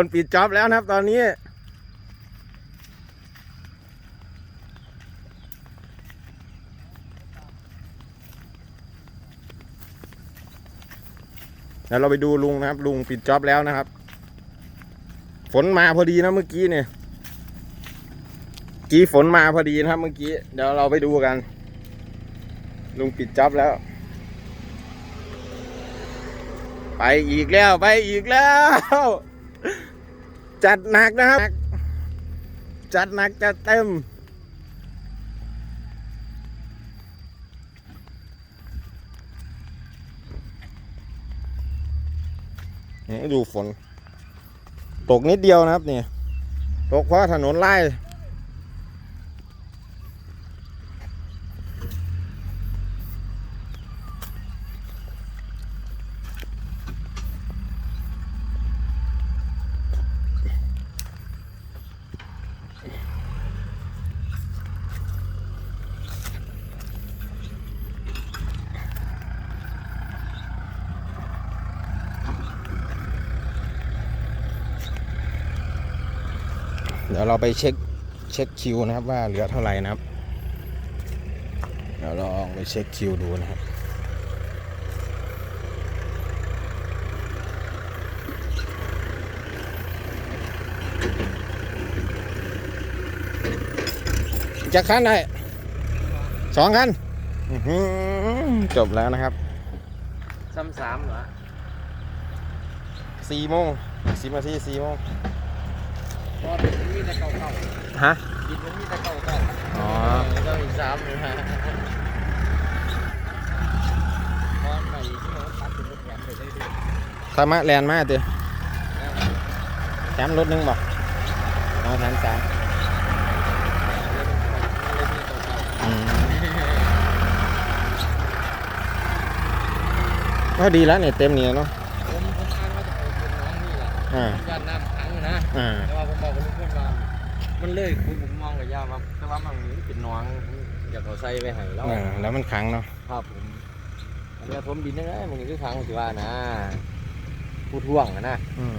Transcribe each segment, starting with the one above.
คนปิดจ็อบแล้วนะครับ ตอนนี้ เดี๋ยวเราไปดูลุงนะครับ ลุงปิดจ็อบแล้วนะครับ ฝนมาพอดีนะเมื่อกี้เนี่ยกี้ฝนมาพอดีนะครับ เมื่อกี้ เดี๋ยวเราไปดูกัน ลุงปิดจ็อบแล้ว ไปอีกแล้ว ไปอีกแล้ว จัดหนักนะครับ จัดหนักจัดเต็ม ดูฝน ตกนิดเดียวนะครับนี่ ตกเพราะถนนไล่ ดี๋ยวเราไปเช็คเช็คคิวนะครับว่าเหลือเท่าไหร่นะครับ เดี๋ยวเราลองไปเช็คคิวดูนะครับจะคันไหนสองคันอื้อหือจบแล้วนะครับซ้ำสามเหรอสี่โมงสิบนาทีสี่โมงเพราะเป็น มีแต่เก่าเก่าฮะกินมันมีแต่เก่าเก่าอ๋อเจ้าอีกสามเลยฮะพอใหม่ที่เราตัดเป็นรถแถมไปได้ด้วยธรรมะแลนด์มาเด้อแถมรถหนึงบอกเอาแถมสามอืมก็ดีแล้วเนี่ยเต็มเนี่ยเนาะผมผมอ้างว่าจะเอาเป็นน้องนี่แหละอ่ายันน้ำขังอยู่ นะอ่า แต่ว่าผมบอกกับเพื่อนว่ามันเลยคุยผมมองกับย่าว่าแต่ว่ามันเป็นน้องอยากเอาใส่ไปให้แล้วอ่าแล้วมันขังเนาะครับผมอันนี้ผมดินได้ไหมมันคือขังสิว่านะพูดท่วงอะนะอืม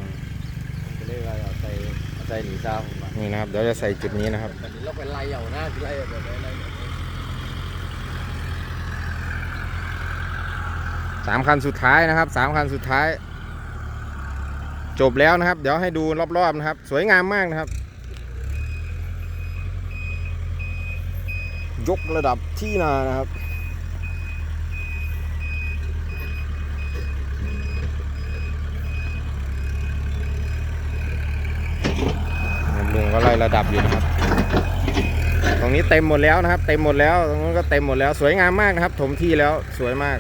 ผมก็เลยว่าเอาใส่เอาใส่หนีซ้ำว่านี่นะครับเดี๋ยวจะใส่จุดนี้นะครับ แต่นี้เราไปไล่เอาหน้าที่ไล่เอาแบบไหนไล่แบบนี้สามคันสุดท้ายนะครับสามคันสุดท้าย จบแล้วนะครับ เดี๋ยวให้ดูรอบๆนะครับ สวยงามมากนะครับ ยกระดับที่นานะครับลุงก็ไล่ระดับอยู่นะครับ ตรงนี้เต็มหมดแล้วนะครับ เต็มหมดแล้วตรงนู้นก็เต็มหมดแล้ว สวยงามมากนะครับ ถมที่แล้วสวยมาก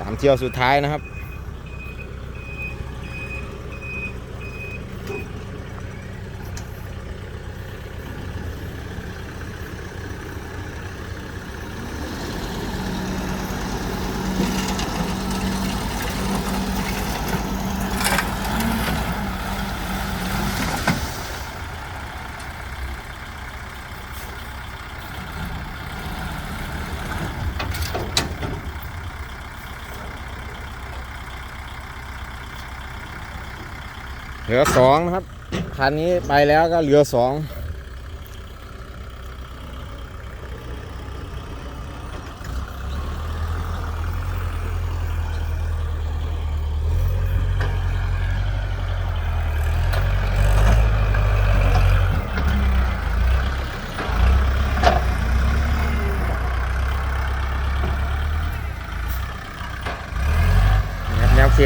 สาม เที่ยวสุดท้ายนะครับ เหลือสองนะครับคันนี้ไปแล้วก็เหลือสอง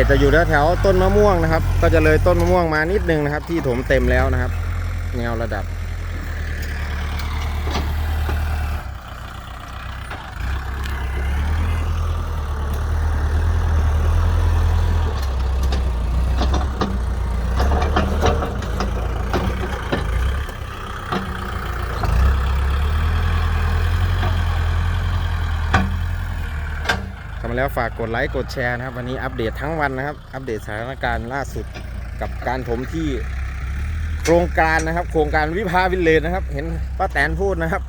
นะครับแนวเขตจะอยู่แถวต้นมะม่วงนะครับ ก็จะเลยต้นมะม่วงมานิดนึงนะครับ ที่ถมเต็มแล้วนะครับ แนวระดับ มาแล้วฝากกดไลค์กดแชร์นะครับ วันนี้อัปเดตทั้งวันนะครับ อัปเดตสถานการณ์ล่าสุดกับการถมที่โครงการนะครับ โครงการวิภาวิลเลจนะครับ เห็นป้าแตนพูดนะครับ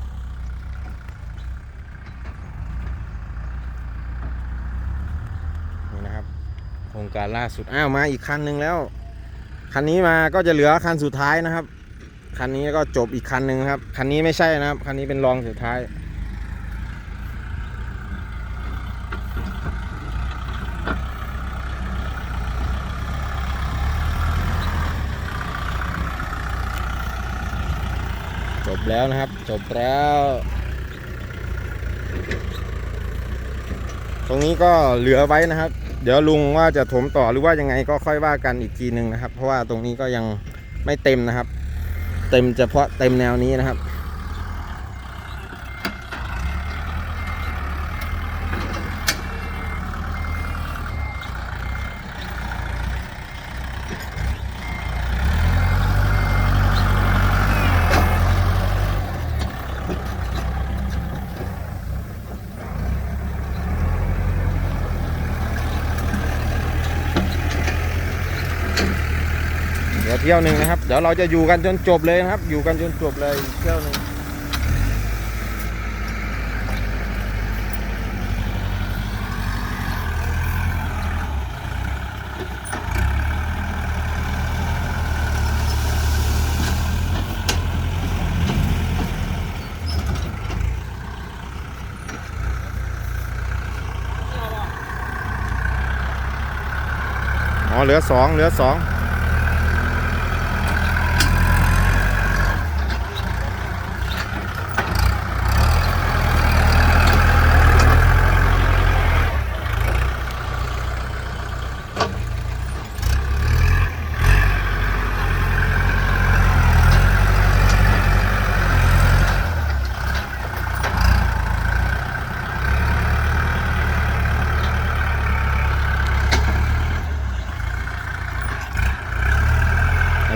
นะครับ โครงการล่าสุดอ้าวมาอีกคันหนึ่งแล้ว คันนี้มาก็จะเหลือคันสุดท้ายนะครับ คันนี้ก็จบอีกคันหนึ่งครับ คันนี้ไม่ใช่นะครับ คันนี้เป็นรองสุดท้าย บแล้วนะครับ จบแล้ว ตรงนี้ก็เหลือไว้นะครับ เดี๋ยวลุงว่าจะถมต่อหรือว่ายังไงก็ค่อยว่ากันอีกทีหนึ่งนะครับ เพราะว่าตรงนี้ก็ยังไม่เต็มนะครับ เต็มเฉพาะเต็มแนวนี้นะครับ ดี๋ยวเที่ยวหนึ่งนะครับ เดี๋ยวเราจะอยู่กันจนจบเลยนะครับ อยู่กันจนจบเลยเที่ยวหนึ่งอ๋อเหลือสองเหลือสอง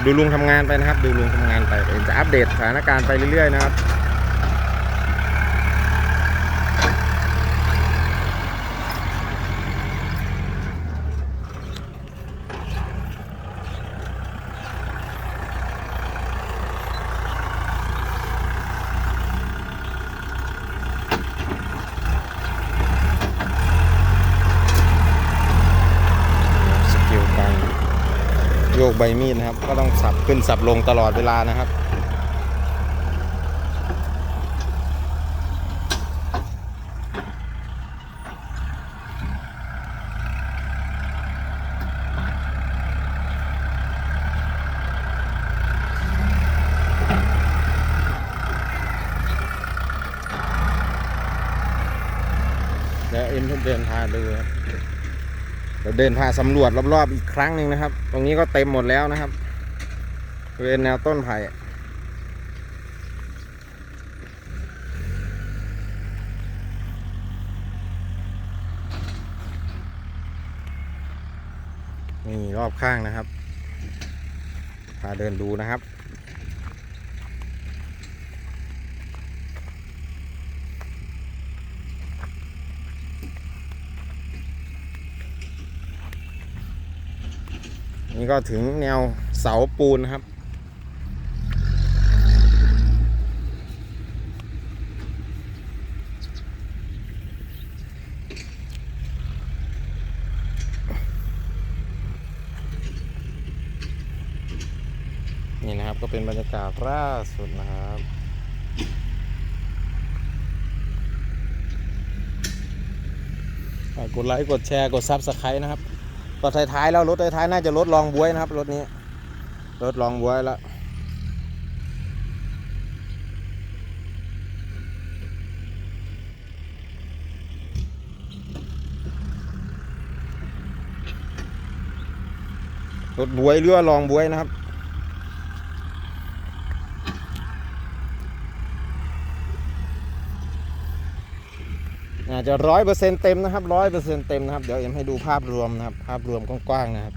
ดูลุงทำงานไปนะครับ ดูลุงทำงานไปเดี๋ยวจะอัปเดตสถานการณ์ไปเรื่อยๆนะครับ สกิลการโยก ใบมีดนะครับ ก็ต้องสับขึ้นสับลงตลอดเวลานะครับแล้วเอ็มเดินพาดูครับ เดี๋ยวเดินพาสำรวจรอบๆอีกครั้งหนึ่งนะครับ ตรงนี้ก็เต็มหมดแล้วนะครับบริเวณแนวต้นไผ่นี่รอบข้างนะครับ พาเดินดูนะครับ นี่ก็ถึงแนวเสาปูนนะครับ นี่นะครับก็เป็นบรรยากาศล่าสุดนะครับกกดไลค์ กดแชร์ กดซับสไครต์นะครับ ตอนท้ายๆแล้วรถท้ายๆน่าจะรถรองบวยนะครับ รถนี้ รถรองบวยแล้วรถบวยหรือว่ารองบวยนะครับ อาจจะร้อยเปอร์เซ็นต์เต็มนะครับร้อยเปอร์เซ็นต์เต็มนะครับ เดี๋ยวเอ็มให้ดูภาพรวมนะครับ ภาพรวมกว้างๆนะครับ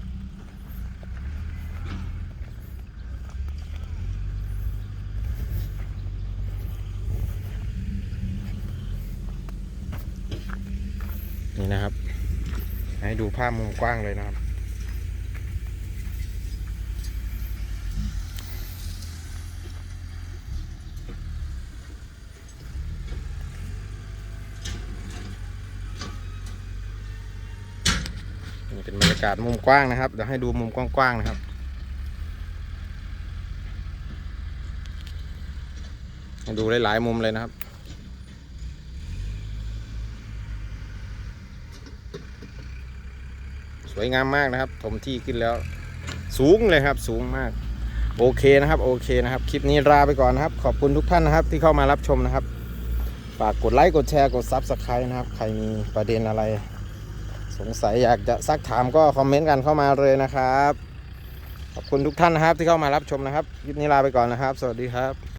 นี่นะครับ ให้ดูภาพมุมกว้างเลยนะครับ นี่เป็นบรรยากาศมุมกว้างนะครับเดี๋ยวให้ดูมุมกว้างๆนะครับดูหลายๆมุมเลยนะครับสวยงามมากนะครับ ถมที่ขึ้นแล้ว สูงเลยครับ สูงมาก โอเคนะครับ โอเคนะครับ คลิปนี้ลาไปก่อนนะครับ ขอบคุณทุกท่านนะครับ ที่เข้ามารับชมนะครับ ฝากกดไลค์ กดแชร์ กดซับสไครต์นะครับ ใครมีประเด็นอะไร สงสัยอยากจะซักถามก็คอมเมนต์กันเข้ามาเลยนะครับ ขอบคุณทุกท่านนะครับที่เข้ามารับชมนะครับคลิปนี้ลาไปก่อนนะครับ สวัสดีครับ